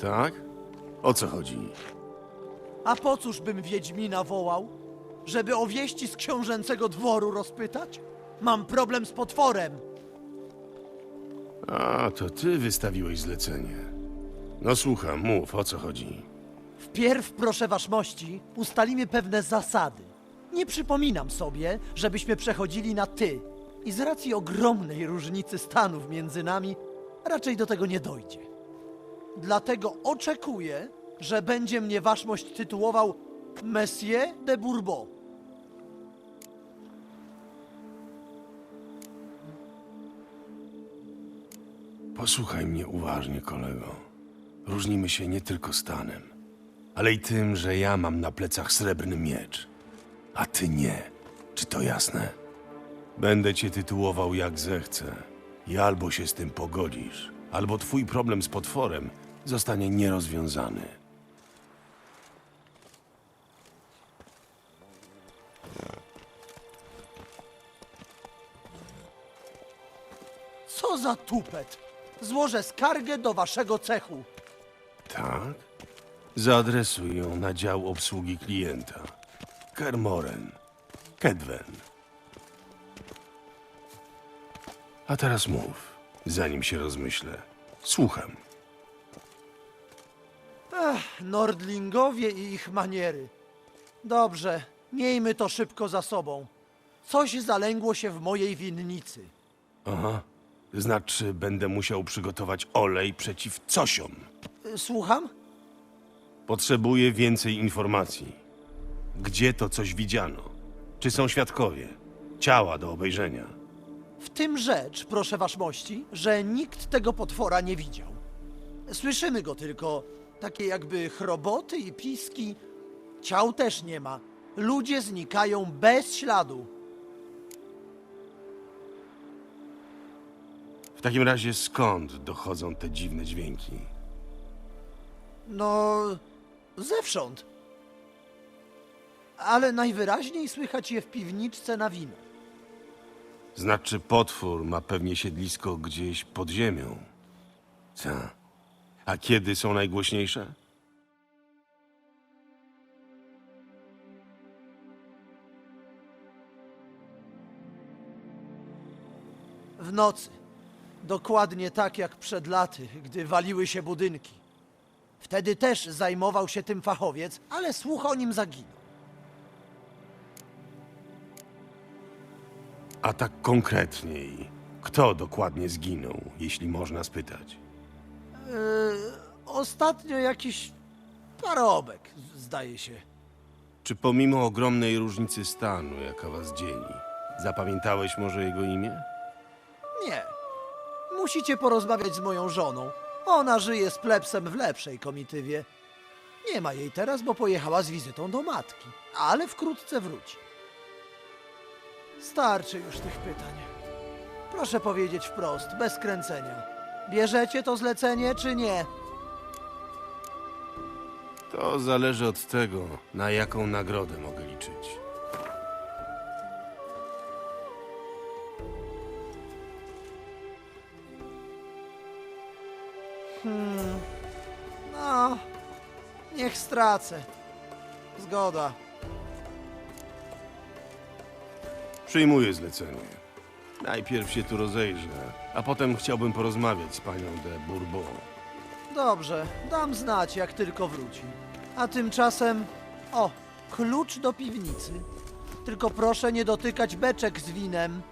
Tak? O co chodzi? A po cóż bym Wiedźmina wołał? Żeby o wieści z książęcego dworu rozpytać? Mam problem z potworem. A, to ty wystawiłeś zlecenie. No słucham, mów, o co chodzi. Wpierw, proszę waszmości, ustalimy pewne zasady. Nie przypominam sobie, żebyśmy przechodzili na ty. I z racji ogromnej różnicy stanów między nami, raczej do tego nie dojdzie. Dlatego oczekuję, że będzie mnie waszmość tytułował Monsieur de Bourbon. Posłuchaj mnie uważnie, kolego. Różnimy się nie tylko stanem, ale i tym, że ja mam na plecach srebrny miecz, a ty nie. Czy to jasne? Będę cię tytułował jak zechcę. I albo się z tym pogodzisz, albo twój problem z potworem zostanie nierozwiązany. Co za tupet! Złożę skargę do waszego cechu. Tak? Zaadresuj ją na dział obsługi klienta. Kermoren. Kedwen. A teraz mów, zanim się rozmyślę. Słucham. Ech, Nordlingowie i ich maniery. Dobrze, miejmy to szybko za sobą. Coś zalęgło się w mojej winnicy. Aha. Znaczy, będę musiał przygotować olej przeciw cosiom. Y, Słucham? Potrzebuję więcej informacji. Gdzie to coś widziano? Czy są świadkowie? Ciała do obejrzenia. W tym rzecz, proszę waszmości, że nikt tego potwora nie widział. Słyszymy go tylko, takie jakby chroboty i piski. Ciał też nie ma. Ludzie znikają bez śladu. W takim razie skąd dochodzą te dziwne dźwięki? No, zewsząd. Ale najwyraźniej słychać je w piwniczce na wino. Znaczy, potwór ma pewnie siedlisko gdzieś pod ziemią. Co? A kiedy są najgłośniejsze? W nocy. Dokładnie tak jak przed laty, gdy waliły się budynki. Wtedy też zajmował się tym fachowiec, ale słuch o nim zaginął. A tak konkretniej, kto dokładnie zginął, jeśli można spytać? Yy, ostatnio jakiś parobek, zdaje się. Czy pomimo ogromnej różnicy stanu, jaka was dzieli, zapamiętałeś może jego imię? Nie. Musicie porozmawiać z moją żoną. Ona żyje z plebsem w lepszej komitywie. Nie ma jej teraz, bo pojechała z wizytą do matki, ale wkrótce wróci. Starczy już tych pytań. Proszę powiedzieć wprost, bez kręcenia. Bierzecie to zlecenie, czy nie? To zależy od tego, na jaką nagrodę mogę liczyć. No, niech stracę. Zgoda. Przyjmuję zlecenie. Najpierw się tu rozejrzę, a potem chciałbym porozmawiać z panią de Bourbon. Dobrze, dam znać, jak tylko wróci. A tymczasem. O, klucz do piwnicy. Tylko proszę nie dotykać beczek z winem.